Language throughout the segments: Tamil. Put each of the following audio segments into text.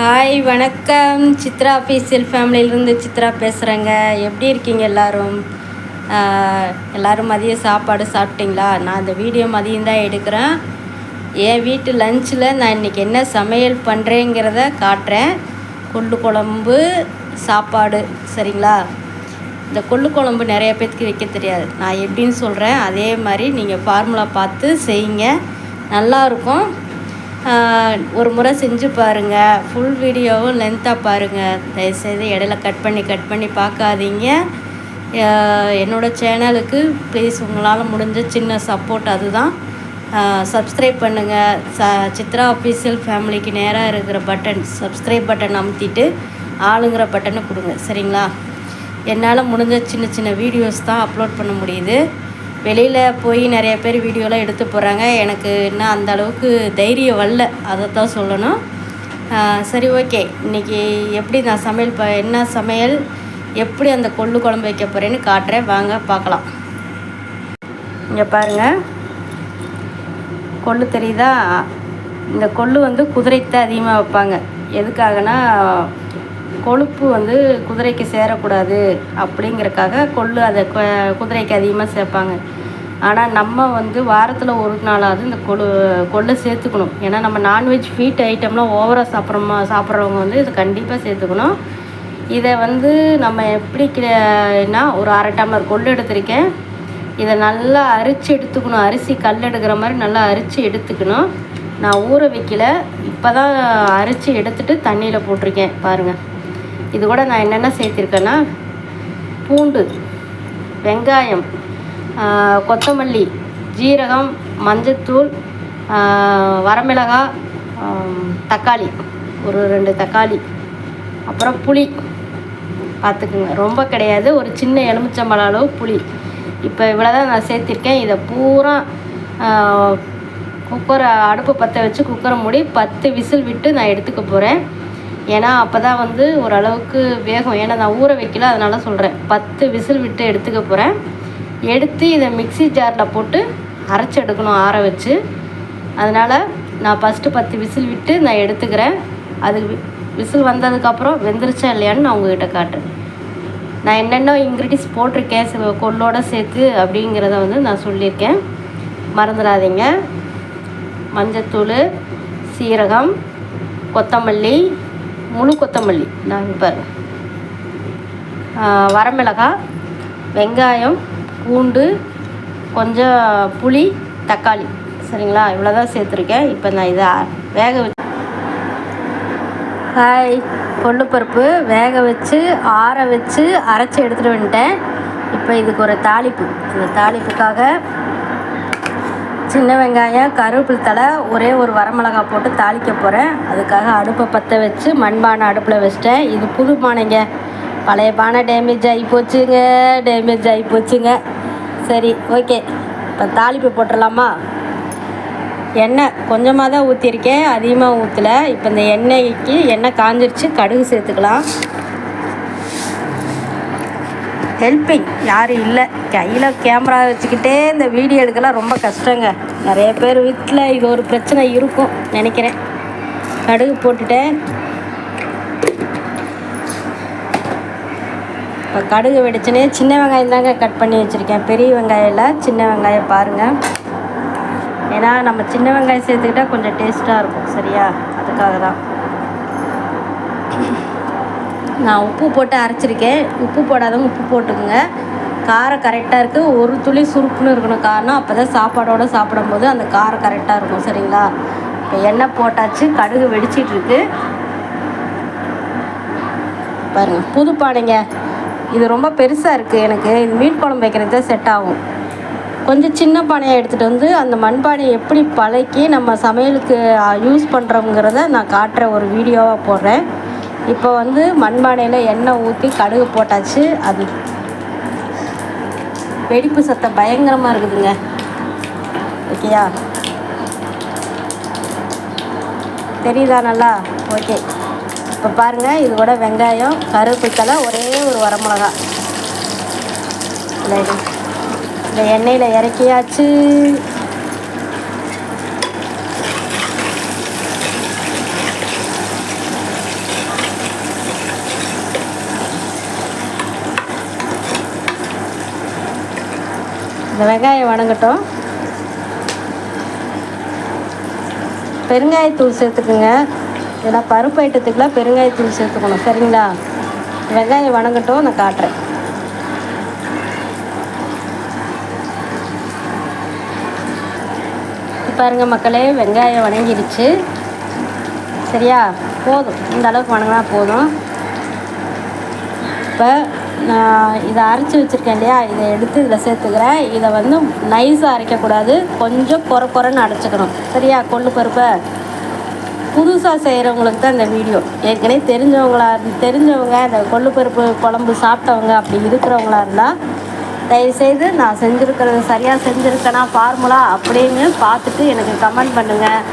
ஹாய் வணக்கம். சித்ரா அஃபீஷியல் ஃபேமிலியிலேருந்து சித்ரா பேசுகிறேங்க எப்படி இருக்கீங்க எல்லோரும்? எல்லோரும் எல்லாரும் மதிய சாப்பாடு சாப்பிட்டீங்களா? நான் இந்த வீடியோ மதியம் தான் எடுக்கிறேன். என் வீட்டு லஞ்சில் நான் இன்றைக்கி என்ன சமையல் பண்ணுறேங்கிறத காட்டுறேன். கொள்ளு குழம்பு சாப்பாடு சரிங்களா? இந்த கொள்ளு குழம்பு நிறைய பேர்த்துக்கு வைக்க தெரியாது. நான் எப்படின்னு சொல்கிறேன் அதே மாதிரி நீங்கள் ஃபார்முலா பார்த்து செய்யுங்க. நல்லாயிருக்கும் ஒரு முறை செஞ்சு பாருங்கள் ஃபுல் வீடியோவும் லென்த்தாக பாருங்கள் தயவுசெய்து இடையில கட் பண்ணி கட் பண்ணி பார்க்காதீங்க. என்னோடய என்னோட சேனலுக்கு ப்ளீஸ் உங்களால் முடிஞ்ச சின்ன சப்போர்ட் அதுதான். சப்ஸ்கிரைப் பண்ணுங்கள் ச சித்ரா அஃபீஷியல் ஃபேமிலிக்கு நேராக இருக்கிற பட்டன் சப்ஸ்கிரைப் பட்டன் அமுத்திட்டு ஆளுங்கிற பட்டனை கொடுங்க. சரிங்களா? என்னால் முடிஞ்ச சின்ன சின்ன வீடியோஸ் தான் அப்லோட் பண்ண முடியுது. வெளியில் போய் நிறைய பேர் வீடியோலாம் எடுத்து போகிறாங்க எனக்கு இன்னும் அந்த அளவுக்கு தைரியம் வரல. அதை தான் சொல்லணும் சரி ஓகே இன்றைக்கி எப்படி நான் சமையல் ப என்ன சமையல்? எப்படி அந்த கொள்ளு குழம்பு வைக்க போகிறேன்னு காட்டுறேன். வாங்க பார்க்கலாம். இங்கே பாருங்கள் கொள்ளு தெரியுதா? இந்த கொள்ளு வந்து குதிரைக்கு அதிகமாக வைப்பாங்க. எதுக்காகனா கொழுப்பு வந்து குதிரைக்கு சேரக்கூடாது அப்படிங்கிறக்காக கொள்ளு அதை குதிரைக்கு அதிகமாக சேர்ப்பாங்க ஆனால் நம்ம வந்து வாரத்தில் ஒரு நாளாவது இந்த கொழு கொள்ளை சேர்த்துக்கணும். ஏன்னா நம்ம நான்வெஜ் ஃபீட் ஐட்டம்லாம் ஓவராக சாப்பிட்றோமா சாப்பிட்றவங்க வந்து இது கண்டிப்பாக சேர்த்துக்கணும். இதை வந்து நம்ம எப்படி கினா ஒரு அரை டம்ளர் கொள்ளு எடுத்திருக்கேன். இதை நல்லா அரிச்சு எடுத்துக்கணும். அரிசி கல் எடுக்கிற மாதிரி நல்லா அரிச்சு எடுத்துக்கணும். நான் ஊற வைக்கல. இப்போ தான் அரிச்சு எடுத்துகிட்டு தண்ணியில் போட்டிருக்கேன். பாருங்கள் இது கூட நான் என்னென்ன சேர்த்திருக்கேன்னா பூண்டு வெங்காயம் கொத்தமல்லி ஜீரகம் மஞ்சத்தூள் வரமிளகா வரமிளகாய் தக்காளி ஒரு ரெண்டு தக்காளி அப்புறம் புளி. பார்த்துக்குங்க. ரொம்ப கிடையாது. ஒரு சின்ன எலுமிச்சம்பழம் அளவு புளி. இப்போ இவ்வளோ தான் நான் சேர்த்திருக்கேன். இதை பூரா குக்கரை அடுப்பு பற்ற வச்சு குக்கரை மூடி பத்து விசில் விட்டு நான் எடுத்துக்க போகிறேன் ஏன்னா அப்போ தான் வந்து ஓரளவுக்கு வேகும். ஏன்னா நான் ஊற வைக்கல அதனால் சொல்கிறேன் பத்து விசில் விட்டு எடுத்துக்க போகிறேன் எடுத்து இதை மிக்ஸி ஜாரில் போட்டு அரைச்சி எடுக்கணும் ஆற வச்சு. அதனால் நான் ஃபஸ்ட்டு பத்து விசில் விட்டு நான் எடுத்துக்கிறேன். அது வி- விசில் வந்ததுக்கப்புறம் வெந்துருச்சா இல்லையான்னு நான் உங்ககிட்ட காட்டுறேன். நான் என்னென்ன இன்க்ரீடியன்ஸ் போட்டிருக்கேன் கொள்ளோட சேர்த்து அப்படிங்கிறத வந்து நான் சொல்லியிருக்கேன். மறந்துடாதீங்க. மஞ்சத்தூள் சீரகம் கொத்தமல்லி முழு கொத்தமல்லி. நான் பாரு வரமிளகாய் வெங்காயம் பூண்டு கொஞ்சம் புளி தக்காளி. சரிங்களா? இவ்வளோ தான் சேர்த்துருக்கேன். இப்போ நான் இதை வேக வச்சு ஹாய் பருப்பு. வேக வச்சு ஆற வச்சு அரைச்சி எடுத்துகிட்டு வந்துட்டேன். இப்போ இதுக்கு ஒரு தாளிப்பு. இந்த தாளிப்புக்காக சின்ன வெங்காயம் கருவேப்பிலை தலை ஒரே ஒரு வரமிளகா போட்டு தாளிக்க போகிறேன் அதுக்காக அடுப்பை பற்ற வச்சு மண்பானை அடுப்பில் வச்சிட்டேன். இது புது பானைங்க. பழைய பானை டேமேஜ் ஆகி போச்சுங்க டேமேஜ் ஆகி போச்சுங்க. சரி ஓகே இப்போ தாளிப்பு போட்டுடலாமா? எண்ணெய் கொஞ்சமாக தான் ஊற்றிருக்கேன் அதிகமாக ஊற்றல இப்போ இந்த எண்ணெய்க்கு எண்ணெய் காஞ்சிருச்சு கடுகு சேர்த்துக்கலாம். ஹெல்ப்பிங் யாரும் இல்லை. கையில் கேமரா வச்சுக்கிட்டே இந்த வீடியோ எடுக்கலாம் ரொம்ப கஷ்டங்க. நிறைய பேர் வீட்டில் இது ஒரு பிரச்சனை இருக்கும் நினைக்கிறேன். கடுகு போட்டுட்டேன். இப்போ கடுகு வெடிச்சுனே சின்ன வெங்காயம் தாங்க கட் பண்ணி வச்சுருக்கேன். பெரிய வெங்காயம் இல்லை சின்ன வெங்காயம் பாருங்கள் ஏன்னா நம்ம சின்ன வெங்காயம் சேர்த்துக்கிட்டா கொஞ்சம் டேஸ்ட்டாக இருக்கும். சரியா? அதுக்காக தான் நான் உப்பு போட்டு அரைச்சிருக்கேன். உப்பு போடாதவங்க உப்பு போட்டுக்கோங்க. காரம் கரெக்டாக இருக்குது ஒரு துளி சுருப்புன்னு இருக்கணும் காரணம் அப்போ தான் சாப்பாடோடு சாப்பிடும்போது அந்த காரம் கரெக்டாக இருக்கும் சரிங்களா? இப்போ எண்ணெய் போட்டாச்சு கடுகு வெடிச்சிட்ருக்கு பாருங்கள் புது பானைங்க. இது ரொம்ப பெருசாக இருக்குது எனக்கு. இது மீன் குழம்பு வைக்கிறது தான் செட் ஆகும். கொஞ்சம் சின்ன பானையை எடுத்துகிட்டு வந்து அந்த மண்பானையை எப்படி பழக்கி நம்ம சமையலுக்கு யூஸ் பண்ணுறோங்கிறத நான் காட்டுற ஒரு வீடியோவாக போடுறேன். இப்போ வந்து மண்பானையில் எண்ணெய் ஊற்றி கடுகு போட்டாச்சு. அது வெடிப்பு சத்தம் பயங்கரமாக இருக்குதுங்க. ஓகேயா? தெரியுதா நல்லா? ஓகே. இப்போ பாருங்கள் இது கூட வெங்காயம் கருவேப்பித்தலை ஒரே ஒரு வரமிளகா. இல்லை இந்த எண்ணெயில் இறக்கியாச்சு. இந்த வெங்காயம் வணங்கட்டும். பெருங்காயத்தூள் சேர்த்துக்குங்க. ஏன்னா பருப்பு ஐட்டத்துக்குலாம் பெருங்காயத்தூள் சேர்த்துக்கணும். சரிங்களா? வெங்காயம் வணங்கட்டும் நான் காட்டுறேன். பாருங்க மக்களே வெங்காயம் வணங்கிருச்சு சரியா? போதும். இந்த அளவுக்கு வணங்கினா போதும். இப்போ நான் இதை அரைச்சி வச்சுருக்கேன் இல்லையா? இதை எடுத்து இதில் சேர்த்துக்கிறேன். இதை வந்து நைஸாக அரைக்கக்கூடாது. கொஞ்சம் குறை குறைன்னு அரைச்சிக்கணும் சரியா? கொள்ளு பருப்பை. புதுசாக செய்கிறவங்களுக்கு தான் இந்த வீடியோ. ஏற்கனவே தெரிஞ்சவங்களா தெரிஞ்சவங்க இந்த கொள்ளு பருப்பு குழம்பு சாப்பிட்டவங்க அப்படி இருக்கிறவங்களா இருந்தால் தயவுசெய்து நான் செஞ்சுருக்கிறது சரியாக செஞ்சுருக்கேனா ஃபார்முலா அப்படின்னு பார்த்துட்டு எனக்கு கமெண்ட் பண்ணுங்கள்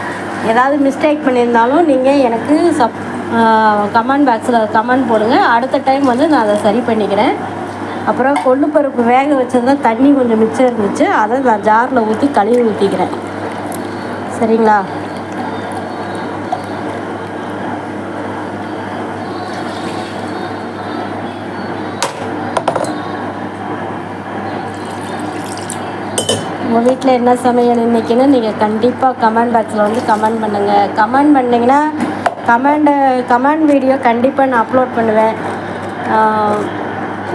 ஏதாவது மிஸ்டேக் பண்ணியிருந்தாலும் நீங்கள் எனக்கு சப் கமெண்ட் பாக்ஸில் கமெண்ட் போடுங்க. அடுத்த டைம் வந்து நான் அதை சரி பண்ணிக்கிறேன். அப்புறம் கொள்ளு பருப்பு வேக வச்சிருந்தா தண்ணி கொஞ்சம் மிச்சம் இருந்துச்சு. அதை நான் ஜாரில் ஊற்றி கழுவி ஊற்றிக்கிறேன் சரிங்களா? உங்கள் வீட்டில் என்ன சமையல் இன்னைக்குன்னு நீங்கள் கண்டிப்பாக கமெண்ட் பாக்ஸில் வந்து கமெண்ட் பண்ணுங்கள் கமெண்ட் பண்ணிங்கன்னா கமெண்டு கமெண்ட் வீடியோ கண்டிப்பாக நான் அப்லோட் பண்ணுவேன்.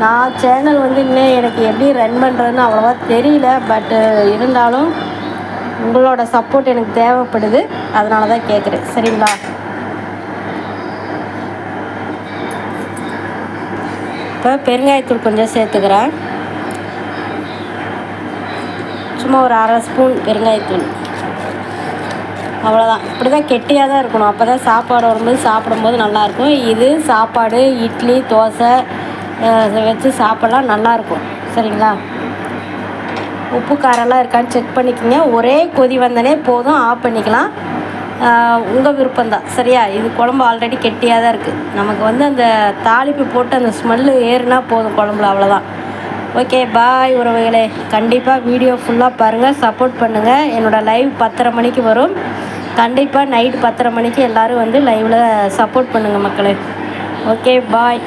நான் சேனல் வந்து இன்னும் எனக்கு எப்படி ரன் பண்ணுறதுன்னு அவ்வளோவா தெரியல பட்டு இருந்தாலும் உங்களோட சப்போர்ட் எனக்கு தேவைப்படுது. அதனால தான் கேட்குறேன் சரிங்களா? இப்போ பெருங்காயத்தூள் கொஞ்சம் சேர்த்துக்கிறேன். சும்மா ஒரு அரை ஸ்பூன் பெருங்காயத்தூள். அவ்வளோதான் இப்படி தான் கெட்டியாக தான் இருக்கணும். அப்போ தான் சாப்பாடு வரும்போது சாப்பிடும்போது நல்லாயிருக்கும். இது சாப்பாடு இட்லி தோசை இதை வச்சு சாப்பிட்லாம் நல்லாயிருக்கும். சரிங்களா? உப்பு காரெல்லாம் இருக்கான்னு செக் பண்ணிக்கோங்க. ஒரே கொதி வந்தனே போதும் ஆஃப் பண்ணிக்கலாம். உங்கள் விருப்பம்தான். சரியா? இது குழம்பு ஆல்ரெடி கெட்டியாக தான் இருக்குது நமக்கு வந்து அந்த தாளிப்பு போட்டு அந்த ஸ்மெல்லு ஏறுனா போதும் குழம்புல அவ்வளோதான் ஓகே பாய் உறவுகளே. கண்டிப்பாக வீடியோ ஃபுல்லாக பாருங்கள் சப்போர்ட் பண்ணுங்கள் என்னோடய லைவ் பத்தரை மணிக்கு வரும். கண்டிப்பாக நைட் பத்தரை மணிக்கு எல்லோரும் வந்து லைவில் சப்போர்ட் பண்ணுங்கள் மக்களே. Okay bye